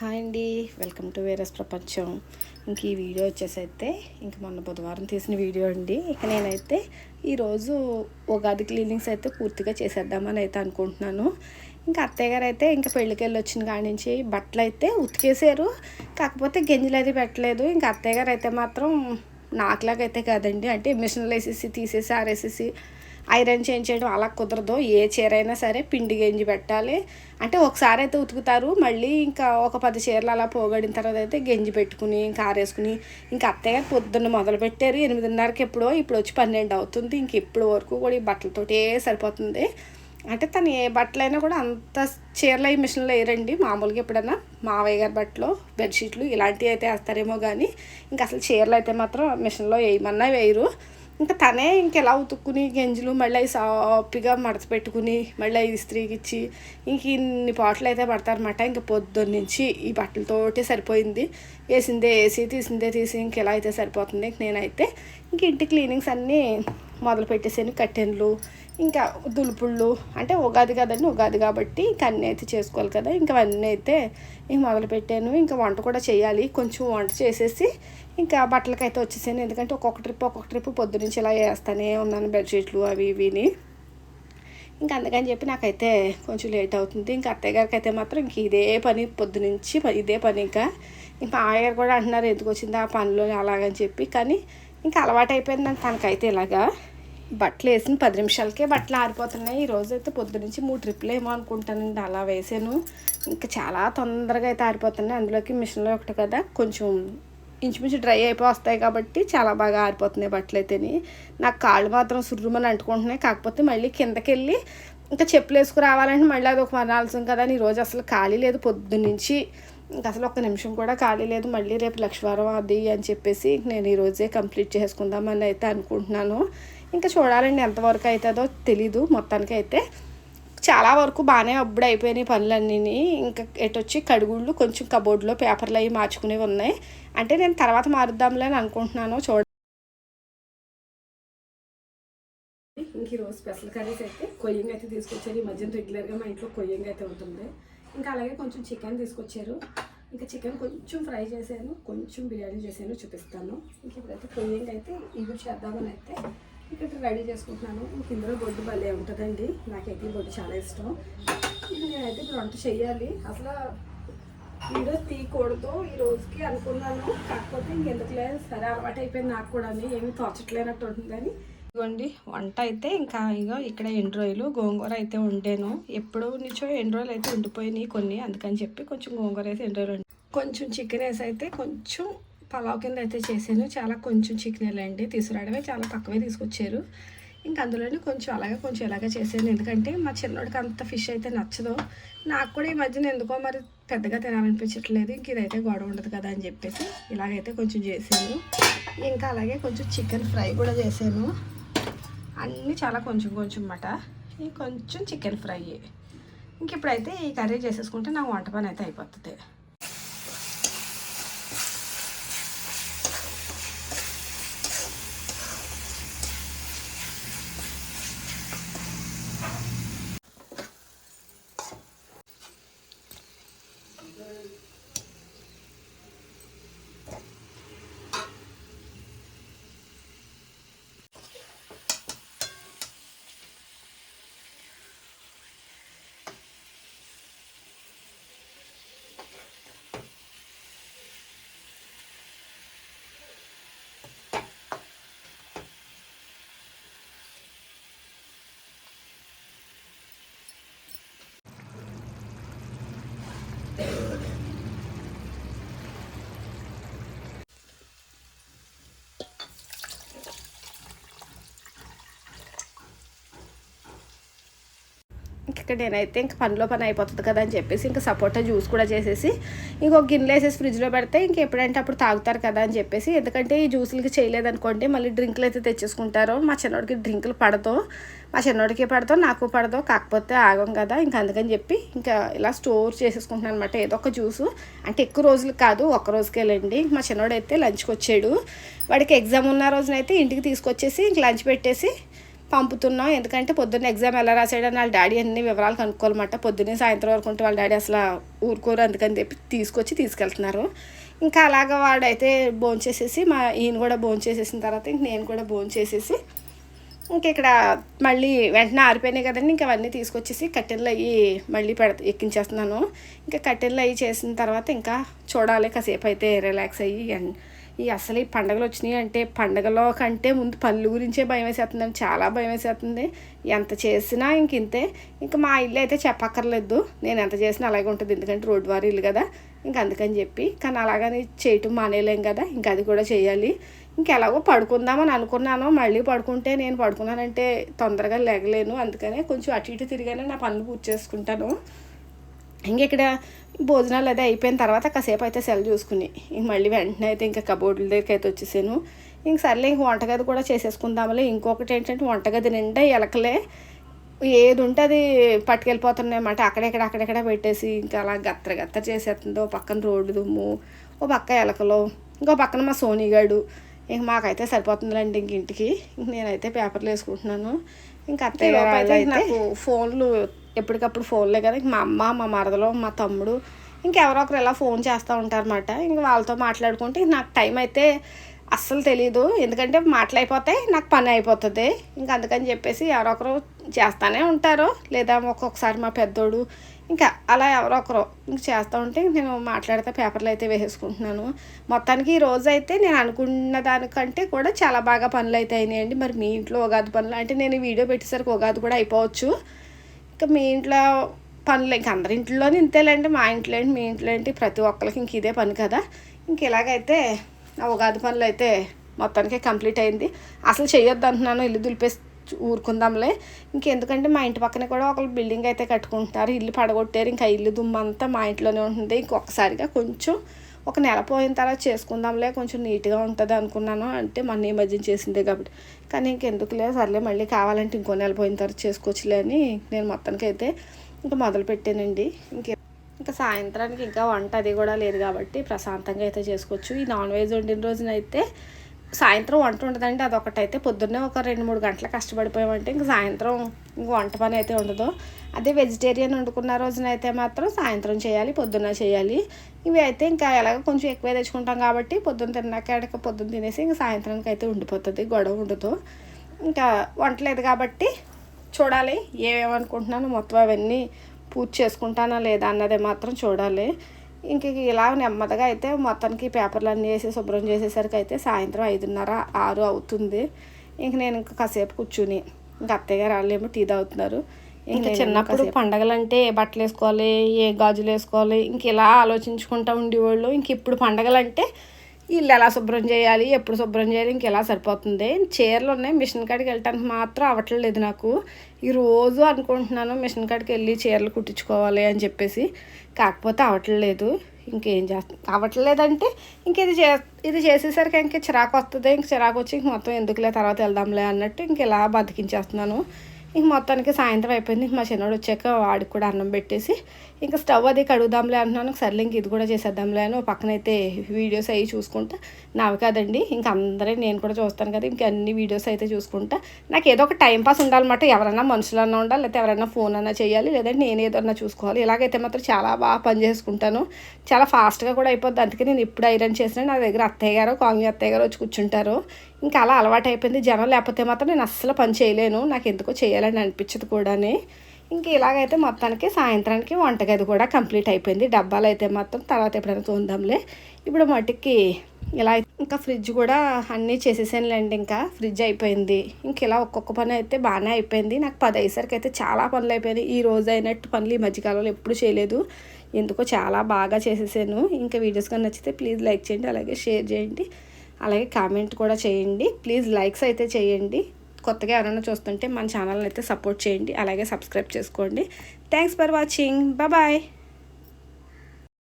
Hi అండి. Welcome to వేరస్ ప్రపంచం. ఇంక ఈ వీడియో వచ్చేసి అయితే ఇంక మొన్న బుధవారం తీసిన వీడియో అండి. ఇక నేనైతే ఈరోజు ఉగాది క్లీనింగ్స్ అయితే పూర్తిగా చేసేద్దామని అయితే అనుకుంటున్నాను. ఇంకా అత్తయ్య గారు అయితే ఇంకా పెళ్ళికి వెళ్ళి వచ్చిన కాడి నుంచి బట్టలు అయితే ఉతికేసారు. కాకపోతే గింజలు అది పెట్టలేదు. ఇంకా అత్తయ్య గారు అయితే మాత్రం నాకులాగైతే కాదండి. అంటే మిషన్లు వేసేసి తీసేసి ఆరేసేసి ఐరన్ చేంజ్ చేయడం అలా కుదరదు. ఏ చీర అయినా సరే పిండి గంజి పెట్టాలి. అంటే ఒకసారి అయితే ఉతుకుతారు. మళ్ళీ ఇంకా ఒక పది చీరలు అలా పోగడిన తర్వాత అయితే గంజి పెట్టుకుని ఇంకా ఆరేసుకుని ఇంకా అత్తయ్య పొద్దున్న మొదలు పెట్టారు. ఎనిమిదిన్నరకి ఎప్పుడో ఇప్పుడు వచ్చి పన్నెండు అవుతుంది. ఇంక ఇప్పుడు వరకు కూడా ఈ బట్టలతోటే సరిపోతుంది. అంటే తను ఏ బట్టలైనా కూడా అంత చీరలు అవి మిషన్లో వేయరండి. మామూలుగా ఎప్పుడైనా మావయ్య గారి బట్టలు బెడ్షీట్లు ఇలాంటివి అయితే వేస్తారేమో కానీ ఇంకా అసలు చీరలు అయితే మాత్రం మిషన్లో వేయమన్నా వేయరు. ఇంకా తనే ఇంకెలా ఉతుక్కుని గెంజులు మళ్ళీ సాపిగా మడత పెట్టుకుని మళ్ళీ ఇస్త్రీకి ఇచ్చి ఇంక ఇన్ని పాటలు అయితే పడతారనమాట ఇంక పొద్దున్న నుంచి ఈ బట్టలతోటే సరిపోయింది. వేసిందే వేసి తీసిందే తీసి ఇంకెలా అయితే సరిపోతుంది నేనైతే ఇంక ఇంటి క్లీనింగ్స్ అన్నీ మొదలు పెట్టేసాను కట్టెన్లు ఇంకా దులుపుళ్ళు అంటే ఉగాది కదండి ఉగాది కాబట్టి ఇంక అన్నీ అయితే చేసుకోవాలి కదా. ఇంకా అవన్నీ అయితే ఇంక మొదలుపెట్టాను ఇంకా వంట కూడా చేయాలి. కొంచెం వంట చేసేసి ఇంకా బట్టలకి అయితే వచ్చేసాను. ఎందుకంటే ఒక్కొక్క ట్రిప్ ఒక్కొక్క ట్రిప్ పొద్దునుంచి ఇలా వేస్తానే ఉన్నాను బెడ్షీట్లు అవి ఇవిని ఇంకా అందుకని చెప్పి నాకైతే కొంచెం లేట్ అవుతుంది. ఇంకా అత్తయ్య గారికి అయితే మాత్రం ఇంక ఇదే పని పొద్దునుంచి ఇదే పని ఇంకా. ఇంకా ఆయగారు కూడా అంటున్నారు ఎందుకు వచ్చింది ఆ పనిలో? అలాగని చెప్పి. కానీ ఇంకా అలవాటు అయిపోయిందని తనకైతే ఇలాగా. బట్టలు వేసిన పది నిమిషాలకే బట్టలు ఆరిపోతున్నాయి. ఈరోజు అయితే పొద్దు నుంచి మూడు ట్రిప్లు ఏమో అనుకుంటానండి. అలా వేసాను. ఇంకా చాలా తొందరగా అయితే ఆరిపోతున్నాయి. అందులోకి మిషన్లో ఒకటి కదా కొంచెం ఇంచుమించు డ్రై అయిపోస్తాయి వస్తాయి కాబట్టి చాలా బాగా ఆరిపోతున్నాయి బట్టలు అయితేని. నాకు కాళ్ళు మాత్రం సుర్రుమని అంటుకుంటున్నాయి. కాకపోతే మళ్ళీ కిందకెళ్ళి ఇంకా చెప్పులు వేసుకు రావాలంటే మళ్ళీ అది ఒక మనాల్సం కదా అని ఈరోజు అసలు ఖాళీ లేదు. పొద్దున్నుంచి ఇంకా అసలు ఒక్క నిమిషం కూడా ఖాళీ లేదు. మళ్ళీ రేపు లక్షవారం అది అని చెప్పేసి నేను ఈరోజే కంప్లీట్ చేసుకుందామని అయితే అనుకుంటున్నాను. ఇంకా చూడాలండి ఎంతవరకు అవుతుందో తెలీదు మొత్తానికి అయితే చాలా వరకు బాగానే అప్పుడు అయిపోయినాయి పనులన్నీ ఇంకా ఎటొచ్చి కడుగుళ్ళు కొంచెం కబోర్డ్లో పేపర్లు అవి మార్చుకునేవి ఉన్నాయి. అంటే నేను తర్వాత మారుద్దాంలే అని అనుకుంటున్నాను. చూడ ఇంక ఈరోజు స్పెషల్ కర్రీస్ అయితే కొయ్యంగా అయితే తీసుకొచ్చారు. ఈ మధ్యన రెగ్యులర్గా మా ఇంట్లో కొయ్యంగా అయితే ఉంటుంది ఇంకా అలాగే కొంచెం చికెన్ తీసుకొచ్చారు. ఇంకా చికెన్ కొంచెం ఫ్రై చేశాను. కొంచెం బిర్యానీ చేశాను. చూపిస్తాను. ఇంక ఇప్పుడైతే కొయ్యంగా అయితే ఇవి చేద్దామని అయితే ఇక్కడ రెడీ చేసుకుంటున్నాను. ఇంక ఇందులో బొడ్డు భలే ఉంటుందండి. నాకైతే బొడ్డు చాలా ఇష్టం. నేనైతే ఇప్పుడు వంట చేయాలి అసలు ఈరోజు తీయకూడదు ఈ రోజుకి అనుకున్నాను. కాకపోతే ఇంకెందుకులే సరే అలవాటు అయిపోయింది నాకు కూడా ఏమీ తోచట్లేనట్టు ఉంటుందని. ఇదిగోండి వంట అయితే ఇంకా ఇగో ఇక్కడ ఎండు రోజులు గోంగూర అయితే ఉండేను ఎప్పుడు నుంచో ఎండు రోజులు అయితే ఉండిపోయినాయి కొన్ని. అందుకని చెప్పి కొంచెం గోంగూర అయితే ఎండు రోజులు కొంచెం చికెన్ వేసి అయితే కొంచెం పలావ్ కింద అయితే చేశాను. చాలా కొంచెం చికెన్ వెళ్ళండి తీసుకురావడమే చాలా తక్కువే తీసుకొచ్చారు. ఇంకా అందులోనే కొంచెం అలాగే కొంచెం ఇలాగే చేశాను. ఎందుకంటే మా చిన్నోడికి అంత ఫిష్ అయితే నచ్చదు. నాకు కూడా ఈ మధ్యన ఎందుకో మరి పెద్దగా తినాలనిపించట్లేదు. ఇంక ఇదైతే గొడవ ఉండదు కదా అని చెప్పేసి ఇలాగైతే కొంచెం చేశాను. ఇంకా అలాగే కొంచెం చికెన్ ఫ్రై కూడా చేశాను. అన్నీ చాలా కొంచెం కొంచెం అన్నమాట. ఈ కొంచెం చికెన్ ఫ్రై. ఇంక ఇప్పుడైతే ఈ కర్రీ చేసేసుకుంటే నాకు వంట పని అయితే అయిపోతుంది. ఇక్కడ నేనైతే ఇంక పనిలో పని అయిపోతుంది కదా అని చెప్పేసి ఇంకా సపోటా జ్యూస్ కూడా చేసేసి ఇంకొక గిన్నెలు వేసేసి ఫ్రిడ్జ్లో పెడితే ఇంక ఎప్పుడంటే అప్పుడు తాగుతారు కదా అని చెప్పేసి. ఎందుకంటే ఈ జ్యూసులకి చేయలేదనుకోండి మళ్ళీ డ్రింకులు అయితే తెచ్చేసుకుంటారు. మా చిన్నోడికి డ్రింకులు పడదు. మా చిన్నోడికి పడదో నాకు పడదో కాకపోతే ఆగం కదా. ఇంకా అందుకని చెప్పి ఇంకా ఇలా స్టోర్ చేసేసుకుంటున్నాను అనమాట ఏదో ఒక జ్యూసు. అంటే ఎక్కువ రోజులు కాదు ఒక రోజుకి వెళ్ళండి మా చిన్నోడు అయితే లంచ్కి వచ్చాడు. వాడికి ఎగ్జామ్ ఉన్న రోజునైతే ఇంటికి తీసుకొచ్చేసి ఇంక లంచ్ పెట్టేసి పంపుతున్నాం. ఎందుకంటే పొద్దున్న ఎగ్జామ్ ఎలా రాసాడని వాళ్ళ డాడీ అన్ని వివరాలు కనుక్కోవాలన్నమాట. పొద్దున్నే సాయంత్రం వరకు ఉంటే వాళ్ళ డాడీ అసలు ఊరుకోరు. అందుకని చెప్పి తీసుకొచ్చి తీసుకెళ్తున్నారు. ఇంకా అలాగ వాడైతే భోంచేసేసి మా ఈయన కూడా భోంచేసేసిన తర్వాత ఇంక నేను కూడా భోంచేసేసి ఇంక ఇక్కడ మళ్ళీ వెంటనే ఆరిపోయినాయి కదండి. ఇంకా అవన్నీ తీసుకొచ్చేసి కట్టెలు అయ్యి మళ్ళీ పెడ ఎక్కించేస్తున్నాను. ఇంకా కట్టెలు అయ్యి చేసిన తర్వాత ఇంకా చూడాలి. కాసేపు అయితే రిలాక్స్ అయ్యి ఈ అసలు ఈ పండగలు వచ్చినాయి అంటే పండగలో కంటే ముందు పళ్ళు గురించే భయం వేసేస్తుందండి. చాలా భయం వేసేస్తుంది. ఎంత చేసినా ఇంక ఇంతే. ఇంకా మా ఇల్లు అయితే చెప్పక్కర్లేదు. నేను ఎంత చేసినా అలాగే ఉంటుంది. ఎందుకంటే రోడ్డు వారి ఇల్లు కదా. ఇంక అందుకని చెప్పి. కానీ అలాగని చేయటం మానేయలేం కదా. ఇంకా అది కూడా చేయాలి. ఇంకెలాగో పడుకుందామని అనుకున్నాను. మళ్ళీ పడుకుంటే నేను పడుకున్నానంటే తొందరగా లేగలేను. అందుకనే కొంచెం అటు ఇటు తిరిగానే నా పనులు పూర్తి చేసుకుంటాను. ఇంక ఇక్కడ భోజనాలు అదే అయిపోయిన తర్వాత కాసేపు అయితే సెల్ చూసుకుని. ఇంక మళ్ళీ వెంటనే అయితే ఇంకా కబోర్డుల దగ్గరికి అయితే వచ్చేసాను. ఇంక సర్లే ఇంక వంటగది కూడా చేసేసుకుందాంలే. ఇంకొకటి ఏంటంటే వంటగది నిండా ఎలకలే. ఏది ఉంటే అది పట్టుకెళ్ళిపోతున్నాయి అన్నమాట అక్కడెక్కడ అక్కడెక్కడ పెట్టేసి ఇంకా అలా గత్తర గత్తర చేసేస్తుంది. పక్కన రోడ్డు దుమ్ము ఓ పక్క ఎలకలు ఇంకో పక్కన మా సోనీగాడు ఇంక మాకైతే సరిపోతుందిలేండి ఇంక ఇంటికి. ఇంక నేనైతే పేపర్లు వేసుకుంటున్నాను. ఇంకా అత్తయ్య నాకు ఫోన్లు ఎప్పటికప్పుడు ఫోన్లే కదా. మా అమ్మ మా మరదలు మా తమ్ముడు ఇంకెవరో ఒకరు ఇలా ఫోన్ చేస్తూ ఉంటారన్నమాట. ఇంక వాళ్ళతో మాట్లాడుకుంటే నాకు టైం అయితే అస్సలు తెలియదు ఎందుకంటే మాటలైపోతాయి నాకు పని అయిపోతుంది. ఇంకా అందుకని చెప్పేసి ఎవరో ఒకరు చేస్తానే ఉంటారు. లేదా ఒక్కొక్కసారి మా పెద్దోడు ఇంకా అలా ఎవరో ఒకరు ఇంక చేస్తూ ఉంటే నేను మాట్లాడితే పేపర్లు అయితే వేసేసుకుంటున్నాను. మొత్తానికి ఈ రోజు అయితే నేను అనుకున్న దానికంటే కూడా చాలా బాగా పనులు అయితే అయినాయండి. మరి మీ ఇంట్లో ఉగాది పనులు అంటే నేను వీడియో పెట్టేసరికి ఉగాది కూడా అయిపోవచ్చు. ఇంకా మీ ఇంట్లో పనులు ఇంక అందరి ఇంట్లోనే ఇంతేలేండి మా ఇంట్లో ఏంటి మీ ఇంట్లో ఏంటి ప్రతి ఒక్కరికి ఇంక ఇదే పని కదా. ఇంక ఇలాగైతే ఆ ఉగాది పనులు అయితే మొత్తానికి కంప్లీట్ అయింది. అసలు చేయొద్దు అంటున్నాను ఇల్లు దులిపేసి ఊరుకుందాంలే. ఇంకెందుకంటే మా ఇంటి పక్కన కూడా ఒకళ్ళు బిల్డింగ్ అయితే కట్టుకుంటున్నారు ఇల్లు పడగొట్టారు ఇంకా ఇల్లు దుమ్మంతా మా ఇంట్లోనే ఉంటుంది. ఇంకొకసారిగా కొంచెం ఒక నెల పోయిన తర్వాత చేసుకుందాంలే కొంచెం నీట్గా ఉంటుంది అనుకున్నాను. అంటే మొన్న ఈ మధ్య చేసిందే కాబట్టి. కానీ ఇంకెందుకులే సర్లే మళ్ళీ కావాలంటే ఇంకో నెల పోయిన తర్వాత చేసుకోవచ్చులే అని నేను మొత్తానికి అయితే ఇంకా మొదలు పెట్టానండి. ఇంకే ఇంకా సాయంత్రానికి ఇంకా వంట అది కూడా లేదు కాబట్టి ప్రశాంతంగా అయితే చేసుకోవచ్చు. ఈ నాన్ వెజ్ వండిన రోజునైతే సాయంత్రం వంట ఉండదండి అదొకటైతే. పొద్దున్నే ఒక రెండు మూడు గంటలు కష్టపడిపోయామంటే ఇంక సాయంత్రం ఇంక వంట పని అయితే ఉండదు. అదే వెజిటేరియన్ వండుకున్న రోజునైతే మాత్రం సాయంత్రం చేయాలి పొద్దున్న చేయాలి. ఇవి అయితే ఇంకా ఎలాగ కొంచెం ఎక్కువ తెచ్చుకుంటాం కాబట్టి పొద్దున్న తిన్నాక పొద్దున్న తినేసి ఇంక సాయంత్రానికి అయితే ఉండిపోతుంది గొడవ ఉండదు. ఇంకా వంట లేదు కాబట్టి చూడాలి ఏమేమనుకుంటున్నాను మొత్తం అవన్నీ పూజ చేసుకుంటానా లేదా అన్నది మాత్రం చూడాలి. ఇంక ఇలా నెమ్మదిగా అయితే మొత్తానికి పేపర్లు అన్నీ వేసి శుభ్రం చేసేసరికి అయితే సాయంత్రం ఐదున్నర ఆరు అవుతుంది. ఇంక నేను ఇంకా కాసేపు కూర్చుని ఇంకా అత్తయ్య గారు వాళ్ళేమో టీ తాగుతున్నారు. ఇంకా చిన్నప్పుడు పండగలు అంటే ఏ బట్టలు వేసుకోవాలి ఏ గాజులు వేసుకోవాలి ఇంక ఇలా ఆలోచించుకుంటూ ఉండేవాళ్ళు. ఇంక ఇప్పుడు పండగలు అంటే ఇల్లు ఎలా శుభ్రం చేయాలి ఎప్పుడు శుభ్రం చేయాలి ఇంక ఎలా సరిపోతుంది? చీరలు ఉన్నాయి మిషన్ కాడికి వెళ్ళటానికి మాత్రం అవ్వట్లేదు నాకు. ఈ రోజు అనుకుంటున్నాను మిషన్ కాడికి వెళ్ళి చీరలు కుట్టించుకోవాలి అని చెప్పేసి. కాకపోతే అవ్వట్లేదు. ఇంకేం చేస్తా అవ్వట్లేదంటే ఇంక ఇది చే ఇది చేసేసరికి ఇంక చిరాకు వస్తుంది. ఇంక చిరాకు వచ్చి ఇంక మొత్తం ఎందుకులే తర్వాత వెళ్దాంలే అన్నట్టు ఇంక ఇలా బతికించేస్తున్నాను. ఇంక మొత్తానికి సాయంత్రం అయిపోయింది. మా చిన్నోడు వచ్చాక వాడికి కూడా అన్నం పెట్టేసి ఇంకా స్టవ్ అది కడుగుదాంలే అంటున్నాను. సర్లే ఇంక ఇది కూడా చేసేద్దాంలే అని పక్కనైతే వీడియోస్ అవి చూసుకుంటా. నావి కాదండి ఇంక అందరే నేను కూడా చూస్తాను కదా ఇంక అన్ని వీడియోస్ అయితే చూసుకుంటా. నాకు ఏదో ఒక టైం పాస్ ఉండాలన్నమాట. ఎవరైనా మనుషులన్నా ఉండాలి లేకపోతే ఎవరైనా ఫోన్ అన్నా చేయాలి లేదంటే నేను ఏదన్నా చూసుకోవాలి. ఇలాగైతే మాత్రం చాలా బాగా పని చేసుకుంటాను. చాలా ఫాస్ట్గా కూడా అయిపోద్ది. అందుకే నేను ఇప్పుడు ఐరన్ చేసిన నా దగ్గర అత్తయ్య గారు కాలనీ అత్తయ్య గారు వచ్చి కూర్చుంటారు. ఇంకా అలా అలవాటు అయిపోయింది జనం లేకపోతే మాత్రం నేను అస్సలు పని చేయలేను. నాకు ఎందుకో చేయాలని అనిపించదు కూడానే. ఇంక ఇలాగైతే మొత్తానికి సాయంత్రానికి వంటగది కూడా కంప్లీట్ అయిపోయింది డబ్బాలు అయితే మాత్రం తర్వాత ఎప్పుడైనా తోందాంలే ఇప్పుడు మటుకి ఇలా ఇంకా ఫ్రిడ్జ్ కూడా అన్నీ చేసేసానులేండి ఇంకా. ఫ్రిడ్జ్ అయిపోయింది. ఇంక ఇలా ఒక్కొక్క పని అయితే బాగానే అయిపోయింది. నాకు పది అయ్యేసరికి అయితే చాలా పనులు అయిపోయినాయి ఈ రోజు అయినట్టు పనులు ఈ మధ్యకాలంలో ఎప్పుడు చేయలేదు. ఎందుకో చాలా బాగా చేసేసాను. ఇంకా వీడియోస్ కానీ నచ్చితే ప్లీజ్ లైక్ చేయండి అలాగే షేర్ చేయండి. అలాగే కామెంట్ కూడా చేయండి. ప్లీజ్ లైక్స్ అయితే చేయండి. కొత్తగా ఎవరైనా చూస్తుంటే మన ఛానల్ని అయితే సపోర్ట్ చేయండి. అలాగే సబ్స్క్రైబ్ చేసుకోండి. Thanks for watching. బాయ్